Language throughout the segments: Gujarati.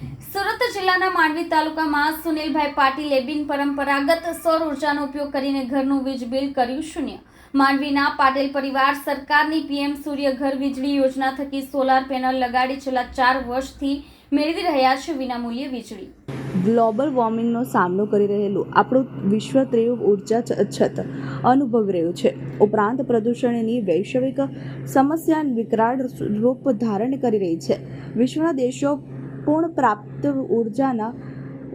સુરત જિલ્લાના માંડવી તાલુકામાં સુનિલભાઈ પાટીલે બિન પરંપરાગત સૌર ઉર્જાનો ઉપયોગ કરીને ઘરનું વીજ બિલ કર્યું શૂન્ય. માંડવીના પાટીલ પરિવાર સરકારની પીએમ સૂર્ય ઘર વીજળી યોજના થકી સોલાર પેનલ લગાડી છેલ્લા ચાર વર્ષથી મેળવી રહ્યા છે વિનામૂલ્યે વીજળી. ગ્લોબલ વોર્મિંગનો સામનો કરી રહેલું આપણું વિશ્વ ત્રેવ ઊર્જા અછત અનુભવી રહ્યું છે. ઉપરાંત પ્રદૂષણની વૈશ્વિક સમસ્યા વિકરાળ રૂપ ધારણ કરી રહી છે. વિશ્વના દેશો પૂર્ણ પ્રાપ્ત ઉર્જાના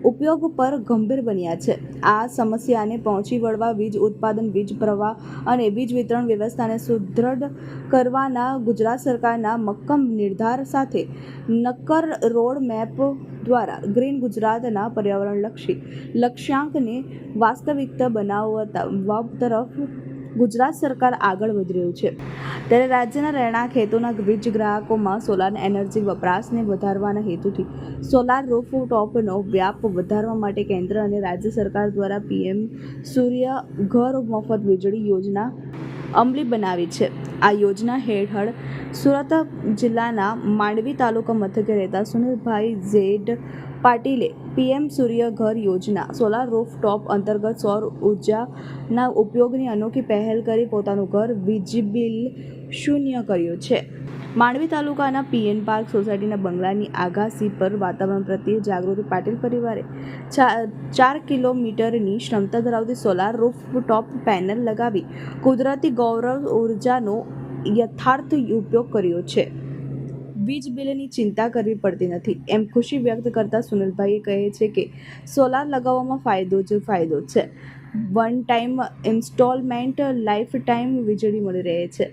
ઉપયોગ પર ગંભીર બન્યા છે. આ સમસ્યાને પહોંચી વળવા વીજ ઉત્પાદન, વીજ પ્રવાહ અને વીજ વિતરણ વ્યવસ્થાને સુદૃઢ કરવાના ગુજરાત સરકારના મક્કમ નિર્ધાર સાથે નક્કર રોડ મેપ દ્વારા ગ્રીન ગુજરાતના પર્યાવરણલક્ષી લક્ષ્યાંકને વાસ્તવિકતા બનાવવા તરફ ગુજરાત સરકાર આગળ વધી રહ્યું છે. ત્યારે રાજ્યના રહેણાંક હેતુના વીજ ગ્રાહકોમાં સોલાર એનર્જી વપરાશને વધારવાના હેતુથી સોલાર રૂફ ટોપનો વ્યાપ વધારવા માટે કેન્દ્ર અને રાજ્ય સરકાર દ્વારા પીએમ સૂર્ય ઘર મફત વીજળી યોજના અમલી બનાવી છે. આ યોજના હેઠળ સુરત જિલ્લાના માંડવી તાલુકા મથકે રહેતા સુનિલભાઈ ઝેડ પાટીલે પીએમ સૂર્ય ઘર યોજના સોલાર રૂફ ટોપ અંતર્ગત સૌર ઉર્જાના ઉપયોગની અનોખી પહેલ કરી પોતાનું ઘર વીજ બિલ શૂન્ય કર્યું છે. માંડવી તાલુકાના પીએન પાર્ક સોસાયટીના બંગલાની આગાસી પર વાતાવરણ પ્રત્યે જાગૃતિ પાટીલ પરિવારે ચાર કિલોમીટરની ક્ષમતા ધરાવતી સોલાર રૂફ ટોપ પેનલ લગાવી કુદરતી ગૌરવ ઉર્જાનો યથાર્થ ઉપયોગ કર્યો છે. વીજ બિલની ચિંતા કરવી પડતી નથી. એમ ખુશી વ્યક્ત કરતા સુનિલભાઈએ કહે છે કે, સોલાર લગાવવામાં ફાયદો જ ફાયદો છે. One time instalment life time વીજળી મળી રહે છે.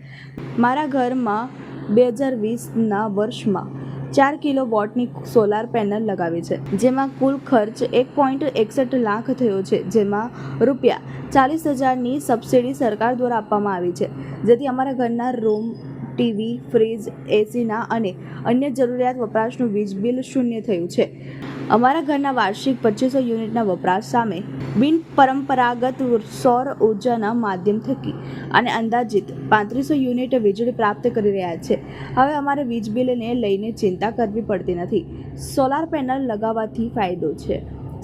મારા ઘરમાં બે હજાર વીસના વર્ષમાં ચાર કિલો વોટની સોલાર પેનલ લગાવી છે, જેમાં કુલ ખર્ચ એક પોઈન્ટ એકસઠ લાખ થયો છે, જેમાં રૂપિયા ચાલીસ હજારની સબસિડી સરકાર દ્વારા આપવામાં આવી છે. જેથી અમારા ઘરના રૂમ, ટીવી, ફ્રીજ, એસીના અને અન્ય જરૂરિયાત વપરાશનું વીજ બિલ શૂન્ય થયું છે. અમારા ઘરના વાર્ષિક પચીસો યુનિટના વપરાશ સામે બિન પરંપરાગત સૌર ઉર્જાના માધ્યમ થકી અને અંદાજિત પાંત્રીસો યુનિટ વીજળી પ્રાપ્ત કરી રહ્યા છે. હવે અમારે વીજ બિલને લઈને ચિંતા કરવી પડતી નથી. સોલાર પેનલ લગાવવાથી ફાયદો છે.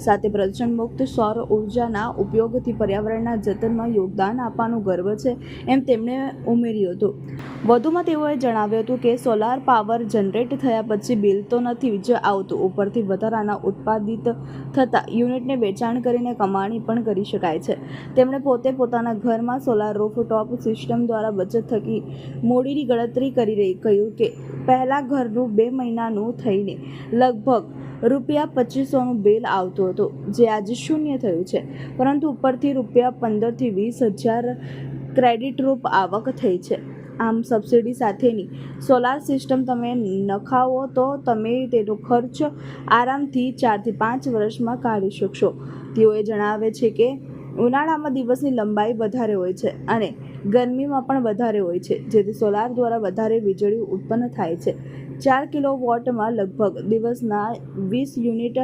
સાથે પ્રદૂષણ મુક્ત સૌર ઉર્જાના ઉપયોગથી પર્યાવરણના જતનમાં યોગદાન આપવાનું ગર્વ છે એમ તેમણે ઉમેર્યું હતું. વધુમાં તેઓએ જણાવ્યું હતું કે, સોલાર પાવર જનરેટ થયા પછી બિલ તો નથી જ આવતું. ઉપરથી વધારાના ઉત્પાદિત થતા યુનિટને વેચાણ કરીને કમાણી પણ કરી શકાય છે. તેમણે પોતે પોતાના ઘરમાં સોલાર રૂફટોપ સિસ્ટમ દ્વારા બચત થકી મૂડીની ગણતરી કરી રહી, કહ્યું કે, પહેલાં ઘરનું બે મહિનાનું થઈને લગભગ રૂપિયા પચીસોનું બિલ આવતું હતું, જે આજે શૂન્ય થયું છે. પરંતુ ઉપરથી રૂપિયા પંદરથી વીસ હજાર ક્રેડિટ રૂપ આવક થઈ છે. આમ સબસિડી સાથેની સોલાર સિસ્ટમ તમે નખાવો તો તમે તેનો ખર્ચ આરામથી ચારથી પાંચ વર્ષમાં કાઢી શકશો. તેઓએ જણાવે છે કે ઉનાળામાં દિવસની લંબાઈ વધારે હોય છે અને ગરમીમાં પણ વધારે હોય છે, જેથી સોલાર દ્વારા વધારે વીજળી ઉત્પન્ન થાય છે. ચાર કિલો વોટમાં લગભગ દિવસના વીસ યુનિટ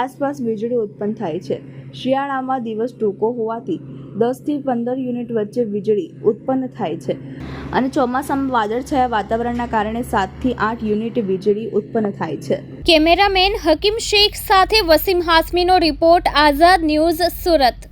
આસપાસ વીજળી ઉત્પન્ન થાય છે. શિયાળામાં દિવસ ટૂંકો હોવાથી દસથી પંદર યુનિટ વચ્ચે વીજળી ઉત્પન્ન થાય છે. અને ચોમાસામાં વાદળછાયા વાતાવરણના કારણે સાતથી આઠ યુનિટ વીજળી ઉત્પન્ન થાય છે. કેમેરામેન હકીમ શેખ સાથે વસીમ હાસમીનો રિપોર્ટ, આઝાદ ન્યૂઝ સુરત.